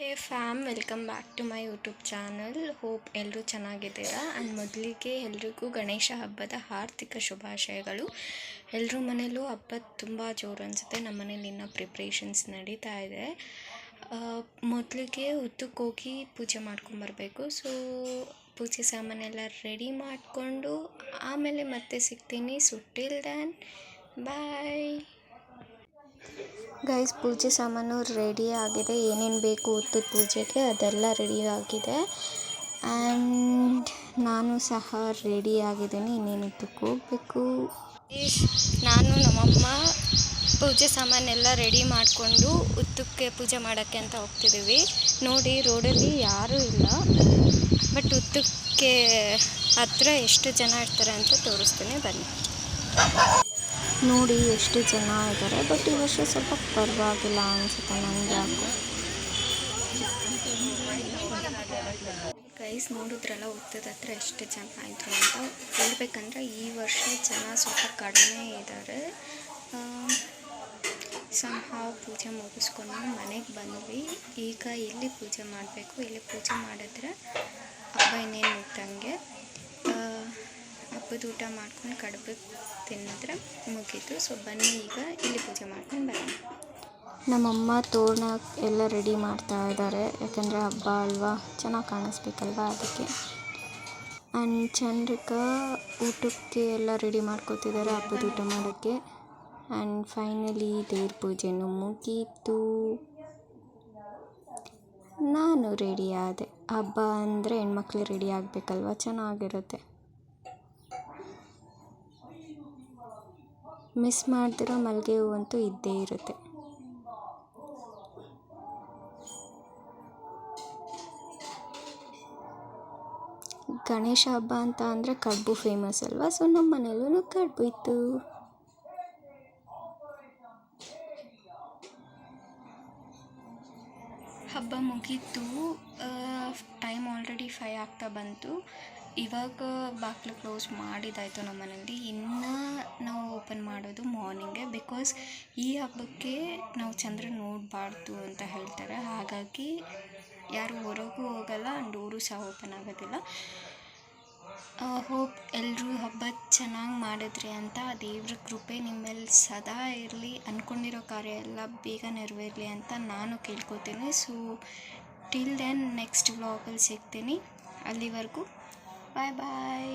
Hey fam, welcome back to my YouTube channel. Hope ಎಲ್ಲರೂ ಚೆನ್ನಾಗಿದ್ದೀರಾ. And ಮೊದಲಿಗೆ ಎಲ್ರಿಗೂ ಗಣೇಶ ಹಬ್ಬದ ಆರ್ಥಿಕ ಶುಭಾಶಯಗಳು. ಎಲ್ಲರೂ ಮನೇಲೂ ಹಬ್ಬ ತುಂಬ ಜೋರು ಅನಿಸುತ್ತೆ. ನಮ್ಮ ಮನೇಲಿ ಇನ್ನೂ ಪ್ರಿಪ್ರೇಷನ್ಸ್ ನಡೀತಾ ಇದೆ. ಮೊದಲಿಗೆ ಉದ್ದಕ್ಕೆ ಹೋಗಿ ಪೂಜೆ ಮಾಡ್ಕೊಂಬರ್ಬೇಕು ಸೊ ಪೂಜೆ ಸಾಮಾನೆಲ್ಲ ರೆಡಿ ಮಾಡಿಕೊಂಡು ಆಮೇಲೆ ಮತ್ತೆ ಸಿಗ್ತೀನಿ. So till then bye guys ಪೂಜೆ ಸಾಮಾನು ರೆಡಿ ಆಗಿದೆ. ಏನೇನು ಬೇಕು ಉತ್ತದ ಪೂಜೆಗೆ ಅದೆಲ್ಲ ರೆಡಿ ಆಗಿದೆ. ಆ್ಯಂಡ್ ನಾನು ಸಹ ರೆಡಿ ಆಗಿದ್ದೀನಿ. ಇನ್ನೇನು ಹೋಗಬೇಕು? ನಾನು ನಮ್ಮಮ್ಮ ಪೂಜೆ ಸಾಮಾನೆಲ್ಲ ರೆಡಿ ಮಾಡಿಕೊಂಡು ಉತ್ತಕ್ಕೆ ಪೂಜೆ ಮಾಡೋಕ್ಕೆ ಅಂತ ಹೋಗ್ತಿದ್ದೀವಿ. ನೋಡಿ, ರೋಡಲ್ಲಿ ಯಾರೂ ಇಲ್ಲ. ಬಟ್ ಉತ್ತಕ್ಕೆ ಹತ್ರ ಎಷ್ಟು ಜನ ಇರ್ತಾರೆ ಅಂತ ತೋರಿಸ್ತೀನಿ. ಬನ್ನಿ. ನೋಡಿ ಎಷ್ಟು ಜನ ಇದ್ದಾರೆ ಬಟ್ ಈ ವರ್ಷ ಸ್ವಲ್ಪ ಪರವಾಗಿಲ್ಲ ಅನಿಸುತ್ತೆ ನನಗೆ ಯಾಕೋ. ಗೈಸ್ ನೋಡಿದ್ರಲ್ಲ ಉತ್ತದ ಹತ್ರ ಎಷ್ಟು ಜನ ಆಯಿತು ಅಂತ. ಹೇಳ್ಬೇಕಂದ್ರೆ ಈ ವರ್ಷ ಜನ ಸ್ವಲ್ಪ ಕಡಿಮೆ ಇದ್ದಾರೆ. ಸಂಹಾವ್ ಪೂಜೆ ಮುಗಿಸ್ಕೊಂಡು ಮನೆಗೆ ಬಂದ್ವಿ. ಈಗ ಇಲ್ಲಿ ಪೂಜೆ ಮಾಡಬೇಕು. ಇಲ್ಲಿ ಪೂಜೆ ಮಾಡಿದ್ರೆ ಹಬ್ಬ ಇನ್ನೇನು ಮುಗ್ದಂಗೆ ಹಬ್ಬದ ಊಟ ಮಾಡ್ಕೊಂಡು ಕಡುಬು ತಿಂದರೆ ಮುಗೀತು. ಸೊ ಬನ್ನಿ ಈಗ ಇಲ್ಲಿ ಪೂಜೆ ಮಾಡ್ಕೊಂಡು ಬರೋಣ. ನಮ್ಮಮ್ಮ ತೋರಣ ಎಲ್ಲ ರೆಡಿ ಮಾಡ್ತಾ ಇದ್ದಾರೆ. ಯಾಕಂದರೆ ಹಬ್ಬ ಅಲ್ವಾ? ಚೆನ್ನಾಗಿ ಕಾಣಿಸ್ಬೇಕಲ್ವಾ ಅದಕ್ಕೆ. ಆ್ಯಂಡ್ ಚಂದ್ರಿಕ ಊಟಕ್ಕೆ ಎಲ್ಲ ರೆಡಿ ಮಾಡ್ಕೋತಿದ್ದಾರೆ ಹಬ್ಬದ ಊಟ ಮಾಡೋಕ್ಕೆ. ಆ್ಯಂಡ್ ಫೈನಲಿ ದೇವ್ರ ಪೂಜೆನೂ ಮುಗೀತು. ನಾನು ರೆಡಿ ಆದೆ. ಹಬ್ಬ ಅಂದರೆ ಹೆಣ್ಮಕ್ಳು ರೆಡಿ ಆಗಬೇಕಲ್ವ? ಚೆನ್ನಾಗಿರುತ್ತೆ. ಮಿಸ್ ಮಾಡ್ತಿರೋ ಮಲ್ಲಿಗೆ ಹೂವಂತೂ ಇದ್ದೇ ಇರುತ್ತೆ. ಗಣೇಶ ಹಬ್ಬ ಅಂತ ಅಂದರೆ ಕಡುಬು ಫೇಮಸ್ ಅಲ್ವಾ? ಸೊ ನಮ್ಮ ಮನೆಯಲ್ಲೂ ಕಡುಬು ಇತ್ತು. ಹಬ್ಬ ಮುಗೀತು. ಟೈಮ್ ಆಲ್ರೆಡಿ ಫೈ ಆಗ್ತಾ ಬಂತು. ಇವಾಗ ಬಾಗಿಲು ಕ್ಲೋಸ್ ಮಾಡಿದ್ದಾಯಿತು ನಮ್ಮ ಮನೇಲಿ ಇನ್ನು ನಾವು ಓಪನ್ ಮಾಡೋದು ಮಾರ್ನಿಂಗೆ ಬಿಕಾಸ್ ಈ ಹಬ್ಬಕ್ಕೆ ನಾವು ಚಂದ್ರ ನೋಡಬಾರ್ದು ಅಂತ ಹೇಳ್ತಾರೆ. ಹಾಗಾಗಿ ಯಾರು ಹೊರಗೂ ಹೋಗಲ್ಲ ಆ್ಯಂಡ್ ಊರು ಸಹ ಓಪನ್ ಆಗೋದಿಲ್ಲ. ಹೋಪ್ ಎಲ್ಲರೂ ಹಬ್ಬ ಚೆನ್ನಾಗಿ ಮಾಡಿದ್ರಿ ಅಂತ ದೇವ್ರ ಕೃಪೆ ನಿಮ್ಮೇಲೆ ಸದಾ ಇರಲಿ ಅಂದ್ಕೊಂಡಿರೋ ಕಾರ್ಯ ಎಲ್ಲ ಬೇಗ ನೆರವೇರಲಿ ಅಂತ ನಾನು ಕೇಳ್ಕೊತೀನಿ. ಸೊ ಟಿಲ್ ದೆನ್ ನೆಕ್ಸ್ಟ್ ವ್ಲಾಗಲ್ಲಿ ಸಿಗ್ತೀನಿ. ಅಲ್ಲಿವರೆಗೂ ಬಾಯ್ ಬಾಯ್